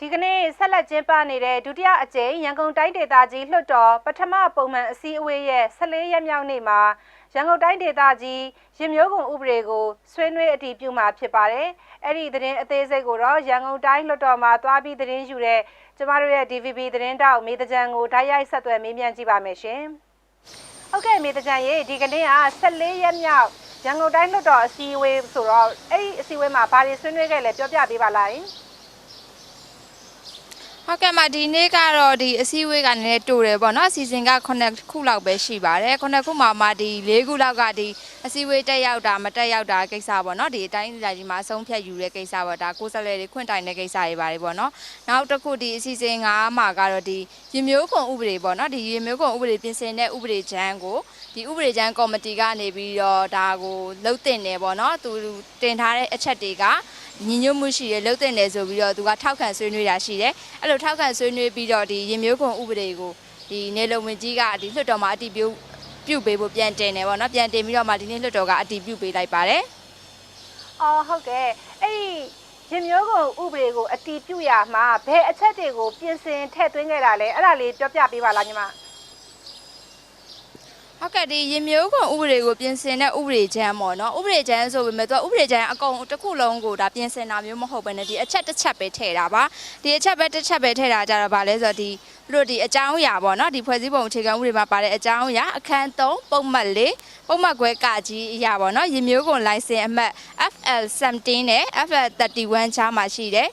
ဒီကနေ့ဆက်လက်ကျင်းပနေတဲ့ဒုတိယအကြိမ်ရန်ကုန်တိုင်းဒေသကြီးလွှတ်တော်ပထမပုံမှန်အစည်းအဝေးရဲ့14ရက်မြောက်နေ့မှာရန်ကုန်တိုင်းဒေသကြီးရင်မျိုးကုံဥပဒေကိုဆွေးနွေးအတည်ပြုမှာဖြစ်ပါတယ်။အဲ့ဒီသတင်းအသေးစိတ်ကိုတော့ရန်ကုန်တိုင်းလွှတ်တော်မှာသွားပြီးသတင်းယူတဲ့ကျမတို့ရဲ့ DVB သတင်းတောက်မေတကြံကိုဓာတ်ရိုက်ဆက်သွယ်မေးမြန်းကြည့်ပါမယ်ရှင်။ဟုတ်ကဲ့မေတကြံရေဒီကနေ့က14ရက်မြောက်ရန်ကုန်တိုင်းလွှတ်တော်အစည်းအဝေးဆိုတော့အဲ့ဒီအစည်းအဝေးမှာဘာတွေဆွေးနွေးခဲ့လဲပြောပြပေးပါလား။ ဟုတ်ကဲ့မဒီနေ့ကတော့ဒီအစည်းအဝေးကနည်းနည်းတူတယ်ပေါ့နော်အစီအစဉ်က9ခုလောက်ပဲရှိပါတယ်9ခုမှာမှဒီ4ခုလောက်ကဒီအစည်းအဝေးတက်ရောက်တာမတက်ရောက်တာကိစ္စပေါ့နော်ဒီအတိုင်းအတာကြီးမှာအဆုံးဖြတ်ယူတဲ့ကိစ္စပေါ့ဒါကိုယ်စားလှယ်တွေခွင့်တိုင်တဲ့ကိစ္စတွေပါတယ်ပေါ့နော်နောက်တစ်ခုဒီအစီအစဉ်ကမှာကတော့ဒီရမျိုးခွန်ဥပဒေပေါ့နော်ဒီရမျိုးခွန်ဥပဒေပြင်ဆင်တဲ့ဥပဒေချမ်းကိုဒီဥပဒေချမ်းကော်မတီကနေပြီးတော့ဒါကိုလှုပ်တင်တယ်ပေါ့နော်သူတင်ထားတဲ့အချက်တွေကညီညွတ်မှုရှိတယ်လှုပ်တင်တယ်ဆိုပြီးတော့သူကထောက်ခံဆွေးနွေးတာရှိတယ်အဲ့လိုထောက်ခံဆွေးနွေးပြီးတော့ဒီရင်မျိုးခွန်ဥပဒေကိုဒီနေလုံဝင်ကြီးကဒီလွှတ်တော်မှာအတည်ပြုပြုပေးဖို့ပြန်တင်တယ်ပေါ့နော်ပြန်တင်ပြီးတော့မှဒီနေ့လွှတ်တော်ကအတည်ပြုပေးလိုက်ပါတယ်အော်ဟုတ်ကဲ့အဲ့ဒီရင်မျိုးကိုဥပဒေကိုအတီးပြုရမှာဘယ်အချက်တွေကိုပြင်ဆင်ထည့်သွင်းခဲ့တာလဲအဲ့ဒါလေးပြောပြပေးပါလားညီမ ဟုတ်ကဲ့ဒီရင်မျိုးခွန်ဥပဒေကိုပြင်ဆင်တဲ့ဥပဒေချမ်းပေါ့နော်ဥပဒေချမ်းဆိုပေမဲ့သူကဥပဒေချမ်းအကုန်တစ်ခုလုံးကိုဒါပြင်ဆင်တာမျိုးမဟုတ်ဘဲနဲ့ဒီအချက်တစ်ချက်ပဲထည့်တာပါဒီအချက်ပဲတစ်ချက်ပဲထည့်တာကြတော့ဗာလဲဆိုတော့ဒီသူတို့ဒီအကြောင်းအရာပေါ့နော်ဒီဖွဲ့စည်းပုံအခြေခံဥပဒေမှာပါတဲ့အကြောင်းအရာအခန်း3ပုံမှတ်4ပုံမှတ်ခွဲကကြီးအရာပေါ့နော်ရင်မျိုးခွန်လိုင်စင်အမှတ် FL17 နဲ့ FL31 ချားမှာရှိတယ်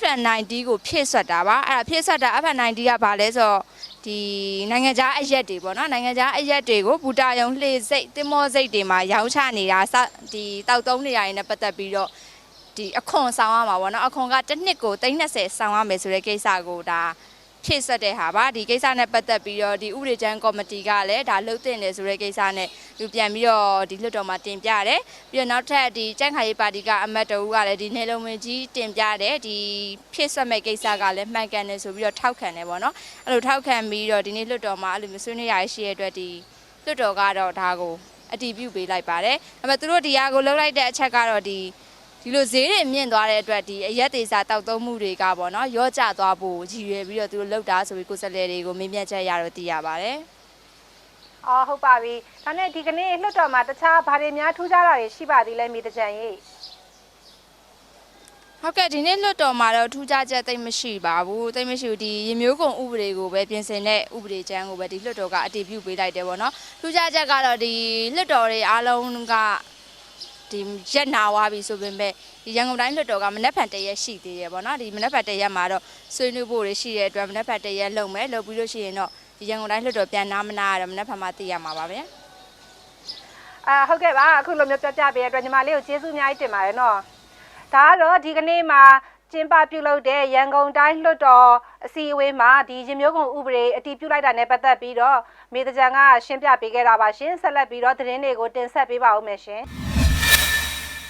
FL90 ကိုဖြည့်ဆွတ်တာပါအဲ့ဒါဖြည့်ဆွတ်တာ FL90 ကဘာလဲဆိုတော့ဒီနိုင်ငံခြားအရက်တွေပေါ့နော်နိုင်ငံခြားအရက်တွေကိုဘူတာယုံလှေစိတ်တင်မောစိတ်တွေမှာရောင်းချနေတာစဒီတောက်သုံးနေရရင်လည်းပတ်သက်ပြီးတော့ဒီအခွန်ဆောင်ရမှာပေါ့နော်အခွန်ကတစ်နှစ်ကို330ဆောင်ရမယ်ဆိုတဲ့ကိစ္စကိုဒါ ဖြည့်ဆွတ်တဲ့ဟာပါဒီကိစ္စနဲ့ပတ်သက်ပြီးတော့ဒီဥပဒေချမ်းကော်မတီကလည်းဒါလှုပ်တင်တယ်ဆိုတဲ့ကိစ္စနဲ့သူပြန်ပြီးတော့ဒီလွှတ်တော်မှာတင်ပြတယ်ပြီးတော့နောက်ထပ်ဒီကြန့်ခိုင်ရေးပါတီကအမတ်တအူးကလည်းဒီနေလုံးဝင်ကြီးတင်ပြတယ်ဒီဖြည့်ဆွတ်မဲ့ကိစ္စကလည်းမှန်ကန်တယ်ဆိုပြီးတော့ထောက်ခံတယ်ပေါ့နော်အဲ့လိုထောက်ခံပြီးတော့ဒီနေ့လွှတ်တော်မှာအဲ့လိုမျိုးဆွေးနွေးရရှိရတဲ့အတွက်ဒီလွှတ်တော်ကတော့ဒါကိုအတည်ပြုပေးလိုက်ပါတယ်ဒါပေမဲ့သူတို့ဒီဟာကိုလှုပ်လိုက်တဲ့အချက်ကတော့ဒီ ဒီလိုဈေးတွေမြင့်သွားတဲ့အတွက်ဒီအရက်သေးစာတောက်သုံးမှုတွေကပေါ့နော်ရော့ကျသွားဖို့ရည်ရွယ်ပြီးတော့သူတို့လှုပ်တာဆိုပြီးကိုယ်စားလှယ်တွေကိုမေးမြန်းချက်ရတော့သိရပါတယ်အော်ဟုတ်ပါပြီဒါနဲ့ဒီကနေ့လွှတ်တော်မှာတခြားဘာတွေများထူးခြားတာတွေရှိပါသေးလဲမိတကြံရေဟုတ်ကဲ့ဒီနေ့လွတ်တော်မှာတော့ထူးခြားချက်သိမ့်မရှိပါဘူးသိမ့်မရှိဘူးဒီရမျိုးကုံဥပဒေကိုပဲပြင်ဆင်တဲ့ဥပဒေချမ်းကိုပဲဒီလွတ်တော်ကအတည်ပြုပေးလိုက်တယ်ပေါ့နော်ထူးခြားချက်ကတော့ဒီလွတ်တော်တွေအားလုံးက ဒီရက်နာသွားပြီဆိုပေမဲ့ဒီရန်ကုန်တိုင်းလွတ်တော်ကမနက်ဖြန်တရက်ရှိသေးတယ်ပေါ့နော်ဒီမနက်ဖြန်တရက်မှာတော့ဆွေးနွေးဖို့တွေရှိတဲ့အတွက်မနက်ဖြန်တရက်လုပ်မယ်လုပ်ပြီးလို့ရှိရင်တော့ဒီရန်ကုန်တိုင်းလွတ်တော်ပြန်နာမနာရတော့မနက်ဖြန်မှာသိရမှာပါဗျာအာဟုတ်ကဲ့ပါအခုလိုမျိုးပြောပြပေးရတဲ့အတွက်ညီမလေးကိုကျေးဇူးအများကြီးတင်ပါတယ်နော်ဒါကတော့ဒီကနေ့မှာကျင်းပပြုလုပ်တဲ့ရန်ကုန်တိုင်းလွှတ်တော်အစည်းအဝေးမှာဒီရင်မျိုးကုံဥပဒေအတည်ပြုလိုက်တာနဲ့ပတ်သက်ပြီးတော့မေတကြံကရှင်းပြပေးခဲ့တာပါရှင်ဆက်လက်ပြီးတော့သတင်းတွေကိုတင်ဆက်ပေးပါဦးမယ်ရှင်